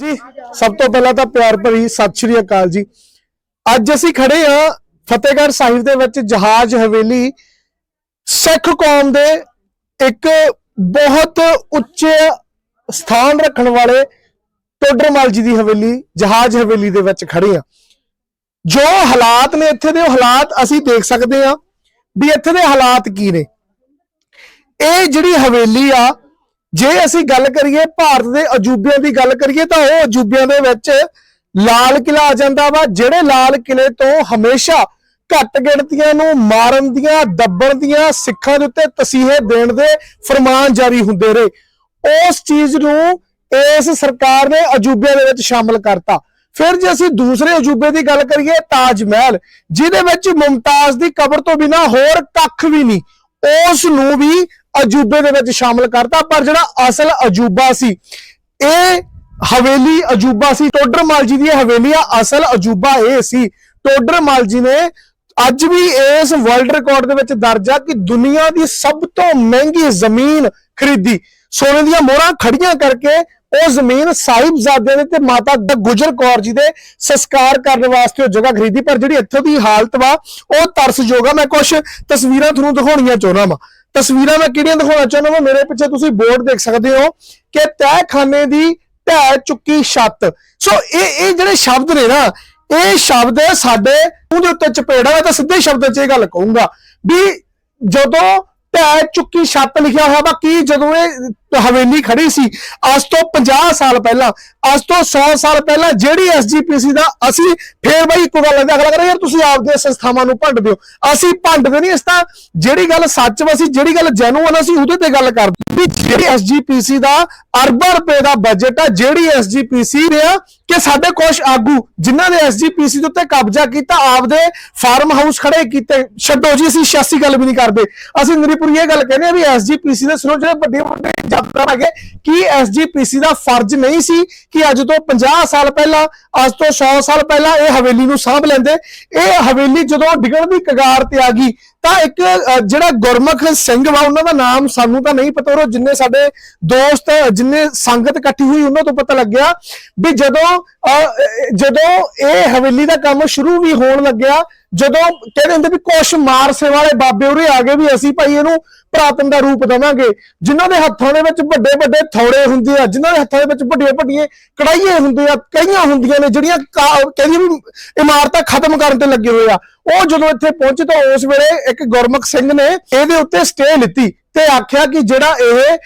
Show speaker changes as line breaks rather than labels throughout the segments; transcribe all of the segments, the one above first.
ਜੀ, ਸਭ ਤੋਂ ਪਹਿਲਾਂ ਤਾਂ ਪਿਆਰ ਭਰੀ ਸਤਿ ਸ਼੍ਰੀ ਅਕਾਲ ਜੀ। ਅੱਜ ਅਸੀਂ ਖੜੇ ਆ ਫਤਿਹਗੜ੍ਹ ਸਾਹਿਬ ਦੇ ਵਿੱਚ ਜਹਾਜ਼ ਹਵੇਲੀ, ਸਿੱਖ ਕੌਮ ਦੇ ਇੱਕ ਬਹੁਤ ਉੱਚੇ ਸਥਾਨ ਰੱਖਣ ਵਾਲੇ ਟੋਡਰਮਲ ਜੀ ਦੀ ਹਵੇਲੀ, ਜਹਾਜ਼ ਹਵੇਲੀ ਦੇ ਵਿੱਚ ਖੜੇ ਆ ਜੋ ਹਾਲਾਤ ਨੇ ਇੱਥੇ ਦੇ, ਉਹ ਹਾਲਾਤ ਅਸੀਂ ਦੇਖ ਸਕਦੇ ਆ ਵੀ ਇੱਥੇ ਦੇ ਹਾਲਾਤ ਕੀ ਨੇ। ਇਹ ਜਿਹੜੀ ਹਵੇਲੀ ਆ ਜੇ ਅਸੀਂ ਗੱਲ ਕਰੀਏ ਭਾਰਤ ਦੇ ਅਜੂਬਿਆਂ ਦੀ ਗੱਲ ਕਰੀਏ ਤਾਂ ਉਹ ਅਜੂਬਿਆਂ ਦੇ ਵਿੱਚ ਲਾਲ ਕਿਲਾ ਆ ਜਾਂਦਾ ਵਾ, ਜਿਹੜੇ ਲਾਲ ਕਿਲੇ ਤੋਂ ਹਮੇਸ਼ਾ ਘੱਟ ਗਿਣਤੀਆਂ ਨੂੰ ਮਾਰਨ ਦੀਆਂ, ਦੱਬਣ ਦੀਆਂ ਸਿੱਖਾਂ ਦੇ ਉੱਤੇ ਤਸੀਹੇ ਦੇਣ ਦੇ ਫਰਮਾਨ ਜਾਰੀ ਹੁੰਦੇ ਰਹੇ। ਉਸ ਚੀਜ਼ ਨੂੰ ਇਸ ਸਰਕਾਰ ਨੇ ਅਜੂਬਿਆਂ ਦੇ ਵਿੱਚ ਸ਼ਾਮਲ ਕਰਤਾ। ਫਿਰ ਜੇ ਅਸੀਂ ਦੂਸਰੇ ਅਜੂਬੇ ਦੀ ਗੱਲ ਕਰੀਏ, ਤਾਜ ਮਹਿਲ, ਜਿਹਦੇ ਵਿੱਚ ਮੁਮਤਾਜ਼ ਦੀ ਕਬਰ ਤੋਂ ਬਿਨਾ ਹੋਰ ਕੱਖ ਵੀ ਨਹੀਂ, ਉਸ ਨੂੰ ਵੀ ਅਜੂਬੇ ਦੇ ਵਿੱਚ ਸ਼ਾਮਲ ਕਰਤਾ, ਪਰ ਜਿਹੜਾ ਅਸਲ ਅਜੂਬਾ ਸੀ, ਇਹ ਹਵੇਲੀ ਅਜੂਬਾ ਸੀ। ਟੋਡਰਮਲ ਜੀ ਦੀ ਇਹ ਹਵੇਲੀ ਆ, ਅਸਲ ਅਜੂਬਾ ਇਹ ਸੀ। ਟੋਡਰਮਲ ਜੀ ਨੇ ਅੱਜ ਵੀ ਇਸ ਵਰਲਡ ਰਿਕਾਰਡ ਦੇ ਵਿੱਚ ਦਰਜ ਆ ਕਿ ਦੁਨੀਆ ਦੀ ਸਭ ਤੋਂ ਮਹਿੰਗੀ ਜ਼ਮੀਨ ਖਰੀਦੀ। ਸੋਨੇ ਦੀਆਂ ਮੋਹਰਾਂ ਖੜੀਆਂ ਕਰਕੇ ਉਹ ਜ਼ਮੀਨ ਸਾਹਿਬਜ਼ਾਦਿਆਂ ਦੇ ਤੇ ਮਾਤਾ ਦ- ਗੁਜਰ ਕੌਰ ਜੀ ਦੇ ਸੰਸਕਾਰ ਕਰਨ ਵਾਸਤੇ ਉਹ ਜਗ੍ਹਾ ਖਰੀਦੀ। ਪਰ ਜਿਹੜੀ ਇੱਥੋਂ ਦੀ ਹਾਲਤ ਵਾ, ਉਹ ਤਰਸਯੋਗ ਆ। ਮੈਂ ਕੁਝ ਤਸਵੀਰਾਂ ਤੁਹਾਨੂੰ ਦਿਖਾਉਣੀਆਂ ਚਾਹੁੰਦਾ ਵਾਂ। ਤਸਵੀਰਾਂ ਮੈਂ ਕਿਹੜੀਆਂ ਦਿਖਾਉਣਾ ਚਾਹੁੰਦਾ ਵਾਂ? ਮੇਰੇ ਪਿੱਛੇ ਤੁਸੀਂ ਬੋਰਡ ਦੇਖ ਸਕਦੇ ਹੋ ਕਿ ਤਹਿਖਾਨੇ ਦੀ ਢਹਿ ਚੁੱਕੀ ਛੱਤ। ਸੋ ਇਹ ਇਹ ਜਿਹੜੇ ਸ਼ਬਦ ਨੇ ਨਾ, ਇਹ ਸ਼ਬਦ ਸਾਡੇ ਉਹਦੇ ਉੱਤੇ ਚਪੇੜਾ, ਮੈਂ ਤਾਂ ਸਿੱਧੇ ਸ਼ਬਦਾਂ 'ਚ ਇਹ ਗੱਲ ਕਹੂੰਗਾ ਵੀ ਜਦੋਂ ਢਹਿ ਚੁੱਕੀ ਛੱਤ ਲਿਖਿਆ ਹੋਇਆ ਵਾ ਕੀ ਜਦੋਂ ਇਹ ਹਵੇਲੀ ਖੜੀ ਸੀ, ਅੱਜ ਤੋਂ 50 ਸਾਲ ਪਹਿਲਾਂ, ਅੱਜ ਤੋਂ 100 ਸਾਲ ਪਹਿਲਾਂ ਜਿਹੜੀ ਐਸਜੀਪੀਸੀ ਦਾ ਅਸੀਂ ਫੇਰ ਬਾਈ ਇੱਕੋ ਗੱਲ ਹੈ ਅਗਲਾ ਕਹਿੰਦਾ ਯਾਰ ਤੁਸੀਂ ਆਪਦੇ ਸੰਸਥਾਵਾਂ ਨੂੰ ਭੰਡ ਦਿਓ ਅਸੀਂ ਭੰਡਦੇ ਨਹੀਂ, ਇਸ ਤਾਂ ਜਿਹੜੀ ਗੱਲ ਸੱਚ ਵਾ ਸੀ ਜਿਹੜੀ ਗੱਲ ਜੈਨੂਅਨ ਅਸੀਂ ਉਹਦੇ ਤੇ ਗੱਲ ਕਰਦੇ ਵੀ ਜਿਹੜੀ ਐਸਜੀਪੀਸੀ ਦਾ ਅਰਬਾਂ ਰੁਪਏ ਦਾ ਬਜਟ ਆ, ਜਿਹੜੀ ਐਸਜੀਪੀਸੀ ਨੇ ਕਿ ਸਾਡੇ ਕੁਝ ਆਗੂ ਜਿਨ੍ਹਾਂ ਨੇ ਐਸਜੀਪੀਸੀ ਦੇ ਉੱਤੇ ਕਬਜ਼ਾ ਕੀਤਾ, ਆਪਦੇ ਫਾਰਮ ਹਾਊਸ ਖੜੇ ਕੀਤੇ। ਛੱਡੋ ਜੀ, ਅਸੀਂ ਸਿਆਸੀ ਗੱਲ ਵੀ ਨਹੀਂ ਕਰਦੇ। ਅਸੀਂ ਨਿਰਪੁਰੀ ਇਹ ਗੱਲ ਕਹਿੰਦੇ ਆ ਵੀ ਐਸਜੀਪੀਸੀ ਦੇ ਸਿਰੋਂ ਜਿਹੜੇ ਵੱਡੇ ਵੱਡੇ ਜੱਟਾਂ ਹੈਗੇ, ਕੀ ਐਸਜੀਪੀਸੀ ਦਾ ਫਰਜ਼ ਨਹੀਂ ਸੀ ਕਿ ਅੱਜ ਤੋਂ 50 ਸਾਲ ਪਹਿਲਾਂ, ਅੱਜ ਤੋਂ 100 ਸਾਲ ਪਹਿਲਾਂ ਇਹ ਹਵੇਲੀ ਨੂੰ ਸਾਂਭ ਲੈਂਦੇ? ਇਹ ਹਵੇਲੀ ਜਦੋਂ ਡਿੱਗਣ ਦੀ ਕਗਾਰ ਤੇ ਆ ਗਈ ਤਾਂ ਇੱਕ ਜਿਹੜਾ ਗੁਰਮੁਖ ਸਿੰਘ ਵਾ ਉਹਨਾਂ ਦਾ ਨਾਮ ਸਾਨੂੰ ਤਾਂ ਨਹੀਂ ਪਤਾ ਉਹ ਜਿੰਨੇ ਸਾਡੇ ਦੋਸਤ ਜਿੰਨੇ ਸੰਗਤ ਇਕੱਠੀ ਹੋਈ ਉਹਨਾਂ ਤੋਂ ਪਤਾ ਲੱਗਿਆ ਵੀ ਜਦੋਂ ਅ, ਜਦੋਂ ਇਹ ਹਵੇਲੀ ਦਾ ਕੰਮ ਸ਼ੁਰੂ ਵੀ ਹੋਣ ਲੱਗਿਆ ਜਦੋਂ ਕਹਿੰਦੇ ਹੁੰਦੇ ਵੀ ਕੁਛ ਮਾਰਸੇ ਵਾਲੇ ਬਾਬੇ ਉਰੇ ਆ ਗਏ ਵੀ ਅਸੀਂ ਭਾਈ ਇਹਨੂੰ ਪ੍ਰਾਤਨ ਦਾ ਰੂਪ ਦਵਾਂਗੇ, ਜਿਨ੍ਹਾਂ ਦੇ ਹੱਥਾਂ ਦੇ ਵਿੱਚ ਵੱਡੇ ਵੱਡੇ ਥੌੜੇ ਹੁੰਦੇ ਆ, ਜਿਨ੍ਹਾਂ ਦੇ ਹੱਥਾਂ ਦੇ ਵਿੱਚ ਵੱਡੀਆਂ ਵੱਡੀਆਂ ਕੜਾਈਆਂ ਹੁੰਦੇ ਆ ਕਈਆਂ ਹੁੰਦੀਆਂ ਨੇ ਜਿਹੜੀਆਂ ਕਾ- ਕਹਿੰਦੀਆਂ ਵੀ ਇਮਾਰਤਾਂ ਖਤਮ ਕਰਨ ਤੇ ਲੱਗੇ ਹੋਏ ਆ। ਉਹ ਜਦੋਂ ਇੱਥੇ ਪਹੁੰਚੇ ਤਾਂ ਉਸ ਵੇਲੇ ਇੱਕ ਗੁਰਮੁਖ ਸਿੰਘ ਨੇ ਇਹਦੇ ਉੱਤੇ ਸਟੇ ਲਿੱਤੀ। ਤੇ ਆਖਿਆ ਕਿ ਜਿਹੜਾ ਇਹ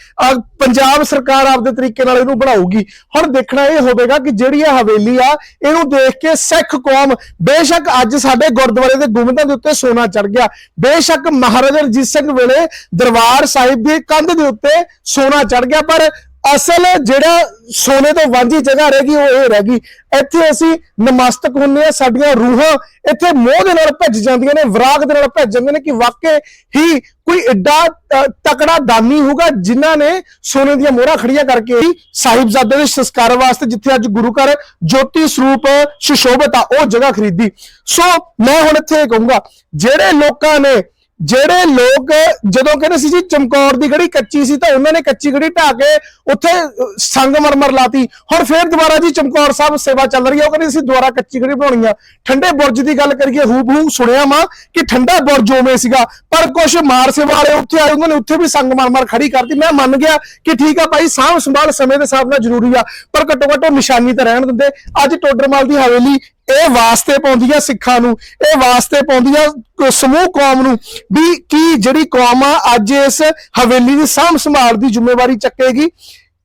ਪੰਜਾਬ ਸਰਕਾਰ ਆਪਦੇ ਤਰੀਕੇ ਨਾਲ ਇਹਨੂੰ ਬਣਾਊਗੀ। ਹੁਣ ਦੇਖਣਾ ਇਹ ਹੋਵੇਗਾ ਕਿ ਜਿਹੜੀ ਇਹ ਹਵੇਲੀ ਆ, ਇਹਨੂੰ ਦੇਖ ਕੇ ਸਿੱਖ ਕੌਮ ਬੇਸ਼ੱਕ ਅੱਜ ਸਾਡੇ ਗੁਰਦੁਆਰੇ ਦੇ ਗੁੰਮਦਾਂ ਦੇ ਉੱਤੇ ਸੋਨਾ ਚੜ ਗਿਆ। ਬੇਸ਼ੱਕ ਮਹਾਰਾਜਾ ਰਣਜੀਤ ਸਿੰਘ ਵੇਲੇ ਦਰਬਾਰ ਸਾਹਿਬ ਦੀ ਕੰਧ ਦੇ ਉੱਤੇ ਸੋਨਾ ਚੜ ਗਿਆ, ਪਰ ਅਸਲ ਜਿਹੜਾ ਸੋਨੇ ਤੋਂ ਵਾਂਝੀ ਜਗ੍ਹਾ ਰਹਿ ਗਈ ਉਹ ਇਹ ਰਹਿ ਗਈ। ਇੱਥੇ ਅਸੀਂ ਨਮਸਤਕ ਹੁੰਨੇ ਆ ਸਾਡੀਆਂ ਰੂਹਾਂ ਇੱਥੇ ਮੋਹ ਦੇ ਨਾਲ ਭੱਜ ਜਾਂਦੀਆਂ ਨੇ ਵਿਰਾਗ ਦੇ ਨਾਲ ਭੱਜ ਜਾਂਦੀਆਂ ਨੇ ਕਿ ਵਾਕਈ ਹੀ ਕੋਈ ਐਡਾ ਅ, ਤਕੜਾ ਦਾਨੀ ਹੋਊਗਾ ਜਿਨ੍ਹਾਂ ਨੇ ਸੋਨੇ ਦੀਆਂ ਮੋਹਰਾਂ ਖੜੀਆਂ ਕਰਕੇ ਹੀ ਸਾਹਿਬਜ਼ਾਦੇ ਦੇ ਸੰਸਕਾਰ ਵਾਸਤੇ ਜਿੱਥੇ ਅੱਜ ਗੁਰੂ ਘਰ ਜੋਤੀ ਸਰੂਪ ਸੁਸ਼ੋਭਿਤ ਆ ਉਹ ਜਗ੍ਹਾ ਖਰੀਦੀ। ਸੋ ਮੈਂ ਹੁਣ ਇੱਥੇ ਇਹ ਕਹੂੰਗਾ ਜਿਹੜੇ ਲੋਕਾਂ ਨੇ ਜਿਹੜੇ ਲੋਕ ਜਦੋਂ ਕਹਿੰਦੇ ਸੀ ਜੀ ਚਮਕੌਰ ਦੀ ਗੜੀ ਕੱਚੀ ਸੀ ਤਾਂ ਉਹਨਾਂ ਨੇ ਕੱਚੀ ਗੜੀ ਢਾ ਕੇ ਉੱਥੇ ਅਹ, ਸੰਗਮਰਮਰ ਲਾਤੀ। ਹੁਣ ਫੇਰ ਦੁਬਾਰਾ ਜੀ ਚਮਕੌਰ ਸਾਹਿਬ ਸੇਵਾ ਚੱਲ ਰਹੀ ਹੈ। ਉਹ ਕਹਿੰਦੇ ਸੀ ਦੁਬਾਰਾ ਕੱਚੀ ਗੜੀ ਬਣਾਉਣੀ ਆ। ਠੰਡੇ ਬੁਰਜ ਦੀ ਗੱਲ ਕਰੀਏ ਹੂਬਹੂ ਸੁਣਿਆ ਮਾ ਕਿ ਠੰਡਾ ਬੁਰਜ ਉਵੇਂ ਸੀਗਾ। ਪਰ ਕੁਝ ਮਾਰ ਸੇਵਾ ਵਾਲੇ ਉੱਥੇ ਆਏ ਉਹਨਾਂ ਨੇ ਉੱਥੇ ਵੀ ਸੰਗਮਰਮਰ ਖੜੀ ਕਰਤੀ। ਮੈਂ ਮੰਨ ਗਿਆ ਕਿ ਠੀਕ ਆ ਭਾਈ ਸਾਂਭ ਸੰਭਾਲ ਸਮੇਂ ਦੇ ਹਿਸਾਬ ਨਾਲ ਜ਼ਰੂਰੀ ਆ। ਪਰ ਘੱਟੋ ਘੱਟ ਉਹ ਨਿਸ਼ਾਨੀ ਤਾਂ ਰਹਿਣ ਦਿੰਦੇ। ਅੱਜ ਟੋਡਰਮਾਲ ਦੀ ਹਵੇਲੀ ਇਹ ਵਾਸਤੇ ਪਾਉਂਦੀਆਂ ਸਿੱਖਾਂ ਨੂੰ, ਇਹ ਵਾਸਤੇ ਪਾਉਂਦੀਆਂ ਸਮੂਹ ਕੌਮ ਨੂੰ ਵੀ ਕੀ ਜਿਹੜੀ ਕੌਮ ਆ ਅੱਜ ਇਸ ਹਵੇਲੀ ਦੀ ਸਾਂਭ ਸੰਭਾਲ ਦੀ ਜ਼ਿੰਮੇਵਾਰੀ ਚੱਕੇਗੀ।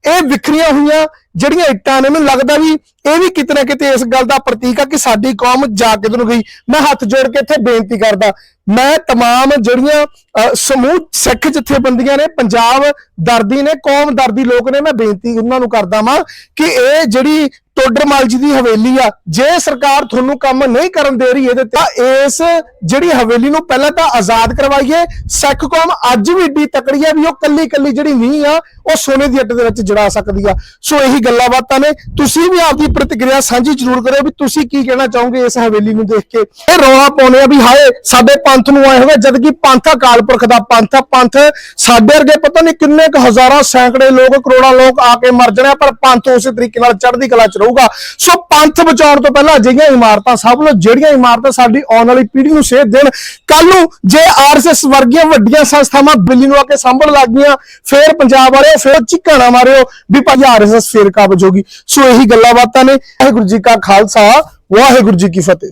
ਇਹ ਵਿਖਰੀਆਂ ਹੋਈਆਂ ਜਿਹੜੀਆਂ ਇੱਟਾਂ ਨੇ, ਮੈਨੂੰ ਲੱਗਦਾ ਵੀ ਇਹ ਵੀ ਕਿਤੇ ਨਾ ਕਿਤੇ ਇਸ ਗੱਲ ਦਾ ਪ੍ਰਤੀਕ ਆ ਕਿ ਸਾਡੀ ਕੌਮ ਜਾ ਕਿਧਰ ਨੂੰ ਗਈ। ਮੈਂ ਹੱਥ ਜੋੜ ਕੇ ਇੱਥੇ ਬੇਨਤੀ ਕਰਦਾ, ਮੈਂ ਤਮਾਮ ਜਿਹੜੀਆਂ ਸਮੂਹ ਸਿੱਖ ਜਥੇਬੰਦੀਆਂ ਨੇ, ਪੰਜਾਬ ਦਰਦੀ ਨੇ, ਕੌਮ ਦਰਦੀ ਲੋਕ ਨੇ, ਮੈਂ ਬੇਨਤੀ ਉਹਨਾਂ ਨੂੰ ਕਰਦਾ ਵਾਂ ਕਿ ਇਹ ਜਿਹੜੀ ਟੋਡਰਮਲ ਜੀ ਦੀ ਹਵੇਲੀ ਆ, ਜੇ ਸਰਕਾਰ ਤੁਹਾਨੂੰ ਕੰਮ ਨਹੀਂ ਕਰਨ ਦੇ ਰਹੀ ਇਹਦੇ ਤੇ, ਤਾਂ ਇਸ ਜਿਹੜੀ ਹਵੇਲੀ ਨੂੰ ਪਹਿਲਾਂ ਤਾਂ ਆਜ਼ਾਦ ਕਰਵਾਈਏ। ਸਿੱਖ ਕੌਮ ਅੱਜ ਵੀ ਏਡੀ ਤਕੜੀ ਆ ਵੀ ਉਹ ਕੱਲੀ ਕੱਲੀ ਜਿਹੜੀ ਨਹੀਂ ਆ, ਉਹ ਸੋਨੇ ਦੀ ਅੱਟ ਦੇ ਵਿੱਚ ਜੜਾ ਸਕਦੀ ਆ। ਸੋ ਇਹੀ ਗੱਲਾਂ ਬਾਤਾਂ ਨੇ। ਤੁਸੀਂ ਵੀ ਆਪਦੀ ਪ੍ਰਤੀਕਿਰਿਆ ਸਾਂਝੀ ਜ਼ਰੂਰ ਕਰਿਓ ਵੀ ਤੁਸੀਂ ਕੀ ਕਹਿਣਾ ਚਾਹੋਗੇ ਇਸ ਹਵੇਲੀ ਨੂੰ ਦੇਖ ਕੇ। ਇਹ ਰੌਲਾ ਪਾਉਨੇ ਆ ਵੀ ਹਾਏ, ਸਾਡੇ ਪੰਥ ਨੂੰ ਆਏ ਹੋਵੇ ਜਦ ਕਿ ਪੰਥ ਅਕਾਲ ਪੁਰਖ ਦਾ ਪੰਥ ਆ, ਪੰਥ ਸਾਡੇ ਵਰਗੇ ਪਤਾ ਨਹੀਂ ਕਿੰਨੇ ਕੁ ਹਜ਼ਾਰਾਂ ਸੈਂਕੜੇ ਲੋਕ, ਕਰੋੜਾਂ ਲੋਕ ਆ ਕੇ ਮਰ ਜਾਣੇ ਪਰ ਪੰਥ ਉਸੇ ਤਰੀਕੇ ਨਾਲ ਚੜ੍ਹਦੀ ਕਲਾ ਚ ਰਹੂਗਾ। ਸੋ ਪੰਥ ਬਚਾਉਣ ਤੋਂ ਪਹਿਲਾਂ ਅਜਿਹੀਆਂ ਇਮਾਰਤਾਂ ਸਭ ਨੂੰ, ਜਿਹੜੀਆਂ ਇਮਾਰਤਾਂ ਸਾਡੀ ਆਉਣ ਵਾਲੀ ਪੀੜ੍ਹੀ ਨੂੰ ਸੇਧ ਦੇਣ ਕੱਲ ਨੂੰ ਜੇ ਆਰਐਸਐਸ ਵਰਗੀਆਂ ਵੱਡੀਆਂ ਸੰਸਥਾਵਾਂ ਬਿੱਲੀ ਨੂੰ ਆ ਕੇ ਸਾਂਭਣ ਲੱਗ ਗਈਆਂ ਫੇਰ ਪੰਜਾਬ ਵਾਲਿਓ, ਫੇਰ ਝਿਕਾਣਾ ਮਾਰਿਓ, ਵੀ ਭਾਈ ਆਰਐਸਐਸ ਫੇਰ ਕਾਬਜ ਹੋਗੀ। ਸੋ ਇਹੀ ਗੱਲਾਂ ਬਾਤਾਂ ਨੇ। ਵਾਹਿਗੁਰੂ ਜੀ ਕਾ ਖਾਲਸਾ, ਵਾਹਿਗੁਰੂ ਜੀ ਕੀ ਫਤਿਹ।